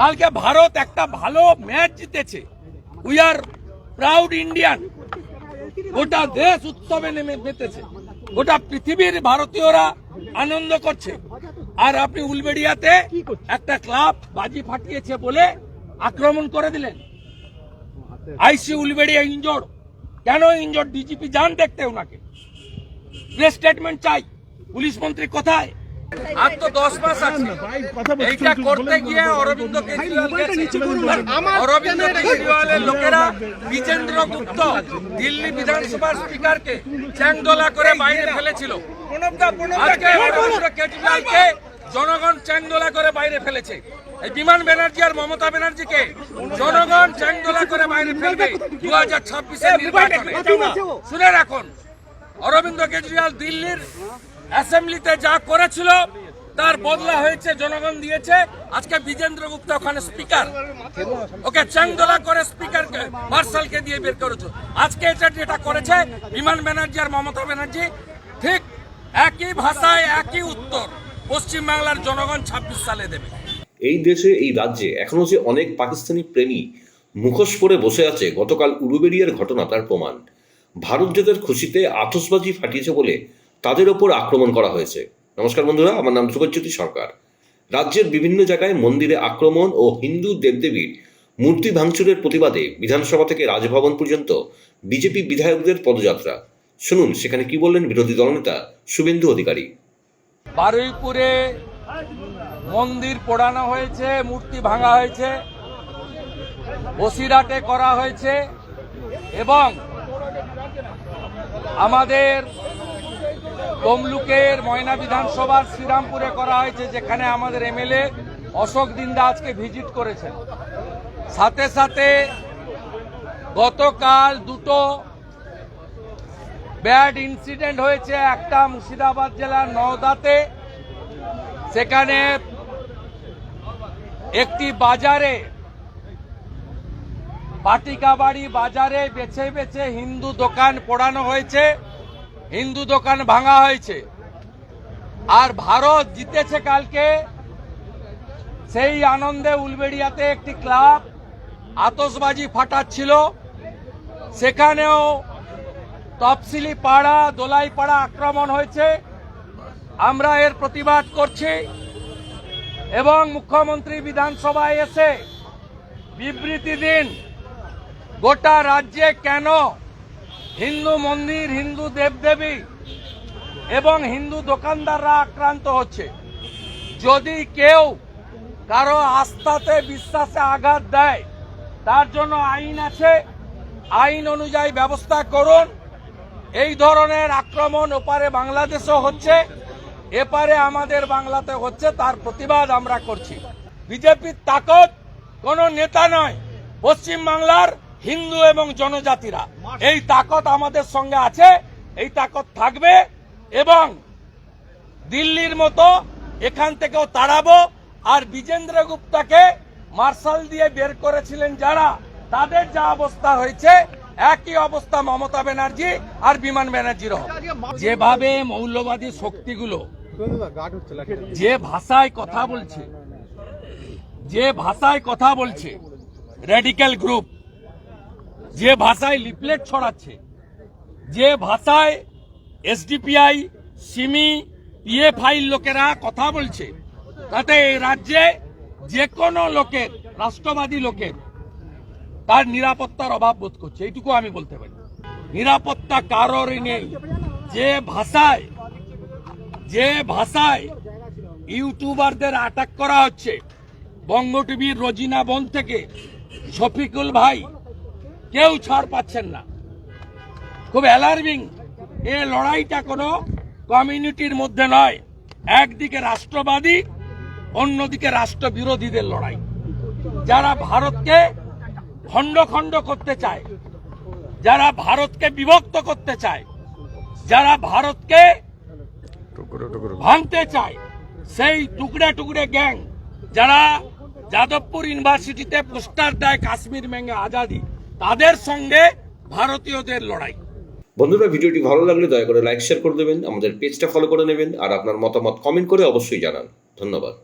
কালকে ভারত একটা ভালো ম্যাচ জিতেছে। উই আর প্রাউড ইন্ডিয়ান গোটা দেশ উৎসবে নেমে মেতেছে। গোটা পৃথিবীর ভারতীয়রা আনন্দ করছে। আর আপনি উলবেড়িয়াতে একটা ক্লাব বাজি ফাটিয়েছে বলে আক্রমণ করে দিলেন। আইসি উলবেড়িয়া ইনজোর্ড কেন ইঞ্জোর ডিজিপি যান দেখতে ওনাকে। প্রেস স্টেটমেন্ট চাই। পুলিশ মন্ত্রী কোথায়? আর তো দশ মাস আছে। এইটা করতে গিয়ে অরবিন্দ কেজরিওয়াল অরবিন্দ কেজরিওয়ালের লোকেরা বিজেন্দ্র গুপ্ত দিল্লি বিধানসভার স্পিকারকে চ্যাংদোলা করে বাইরে ফেলেছিল। আজকে অরবিন্দ কেজরিওয়ালকে জনগণ চ্যাংদোলা করে বাইরে ফেলেছে। এই বিমান ব্যানার্জি আর মমতা ব্যানার্জিকে জনগণ চ্যাংদোলা করে বাইরে ফেলবে দু হাজার ছাব্বিশের নির্বাচনে। শুনে রাখুন অরবিন্দ কেজরিওয়াল দিল্লির অ্যাসেম্বলিতে যা করেছিল, তার বদলা হয়েছে, জনগণ দিয়েছে। আজকে বিজেন্দ্র গুপ্তা ওখানে স্পিকার। ওকে চাংদোলা করে স্পিকারকে, মার্শালকে দিয়ে বের করেছে। আজকে এটা যেটা করেছে, বিমান ব্যানার্জি আর মমতা ব্যানার্জি, ঠিক একই ভাষায় একই উত্তর। পশ্চিম বাংলার জনগণ ছাব্বিশ সালে দেবে। এই দেশে, এই রাজ্যে এখনও যে অনেক পাকিস্তানি প্রেমী মুখোশ পরে বসে আছে, গতকাল উরুবেরিয়ার ঘটনা, তার প্রমাণ। ভারত জেতার খুশিতে আতসবাজি ফাটিয়েছে বলে তাদের ওপর আক্রমণ করা হয়েছে। নমস্কার বন্ধুরা, আমার নাম ধ্রুবজ্যোতি সরকার। রাজ্যের বিভিন্ন জায়গায় মন্দিরে আক্রমণ ও হিন্দু দেবদেবীর মূর্তি ভাঙচুরের প্রতিবাদে বিধানসভা থেকে রাজভবন পর্যন্ত বিজেপি বিধায়কদের পদযাত্রা। শুনুন, সেখানে কি বললেন বিরোধী দলনেতা শুভেন্দু অধিকারী। বারুইপুরে মন্দির পোড়ানো হয়েছে, মূর্তি ভাঙা হয়েছে, বসিরহাটে করা হয়েছে এবং আমাদের তমলুকের ময়না বিধানসভার শ্রীরামপুরে করা হয়েছে, যেখানে আমাদের এমএলএ অশোক দিন্দা আজকে ভিজিট করেছেন। সাথে সাথে গতকাল দুটো ব্যাড ইনসিডেন্ট হয়েছে, একটা মুর্শিদাবাদ জেলার নওদাতে। সেখানে একটি বাজারে পাটিকাবাড়ি বাজারে বেছে বেছে হিন্দু দোকান পোড়ানো হয়েছে, হিন্দু দোকান ভাঙা হয়েছে। আর ভারত জিতেছে কালকে সেই আনন্দে উলবেড়িয়াতে একটি ক্লাব আতসবাজি ফাটাচ্ছিল। সেখানেও তফসিলি পাড়া, দোলাই পাড়া আক্রমণ হয়েছে। আমরা এর প্রতিবাদ করছি এবং মুখ্যমন্ত্রী বিধানসভায় এসে বিবৃতি দিন। গোটা রাজ্যে কেন হিন্দু মন্দির, হিন্দু দেবদেবী এবং হিন্দু দোকানদাররা আক্রান্ত হচ্ছে? যদি কেউ কারও আস্থাতে, বিশ্বাসে আঘাত দেয়, তার জন্য আইন আছে। আইন অনুযায়ী ব্যবস্থা করুন। এই ধরনের আক্রমণ ওপারে বাংলাদেশও হচ্ছে, এপারে আমাদের বাংলাতে হচ্ছে, তার প্রতিবাদ আমরা করছি। বিজেপির তাকত কোন নেতা নয় পশ্চিম বাংলার হিন্দু এবং জনজাতিরা। এই তাকত আমাদের সঙ্গে আছে এই তাকত থাকবে এবং দিল্লির মতো এখান থেকেও তাড়াবো। আর বিজেন্দ্র গুপ্তাকে মার্শাল দিয়ে বের করেছিলেন যারা তাদের যা অবস্থা হয়েছে একই অবস্থা মমতা ব্যানার্জি আর বিমান ব্যানার্জির যেভাবে মৌলবাদী শক্তিগুলো যে ভাষায় কথা বলছে যে ভাষায় কথা বলছে রেডিক্যাল গ্রুপ যে ভাষায় লিফলেট ছড়াচ্ছে, যে ভাষায় এসডিপিআই, সিমি পিএফআই লোকেরা কথা বলছে, তাতে এই রাজ্যে যে কোনো লোকের, রাষ্ট্রবাদী লোকের, তার নিরাপত্তার অভাব বোধ করছে। এইটুকু আমি বলতে পারি। নিরাপত্তা কারোরই নেই। যে ভাষায় যে ভাষায় ইউটিউবারদের আটাক করা হচ্ছে, বঙ্গ টিভির রজিনা বন থেকে শফিকুল ভাই কেউ ছাড় পাচ্ছেন না। খুব অ্যালার্মিং এ লড়াইটা কোনো কমিউনিটির মধ্যে নয়। একদিকে রাষ্ট্রবাদী অন্যদিকে রাষ্ট্রবিরোধীদের লড়াই। যারা ভারতকে খণ্ড খণ্ড করতে চায় যারা ভারতকে বিভক্ত করতে চায় যারা ভারতকে ভাঙতে চায় সেই টুকরে টুকরে গ্যাং যারা যাদবপুর ইউনিভার্সিটিতে পোস্টার দেয় কাশ্মীর মেঙ্গে আজাদি তাদের সঙ্গে ভারতীয়দের লড়াই। বন্ধুরা, ভিডিওটি ভালো লাগলে দয়া করে লাইক শেয়ার করে দেবেন। আমাদের পেজটা ফলো করে নেবেন। আর আপনার মতামত কমেন্ট করে অবশ্যই জানান। ধন্যবাদ।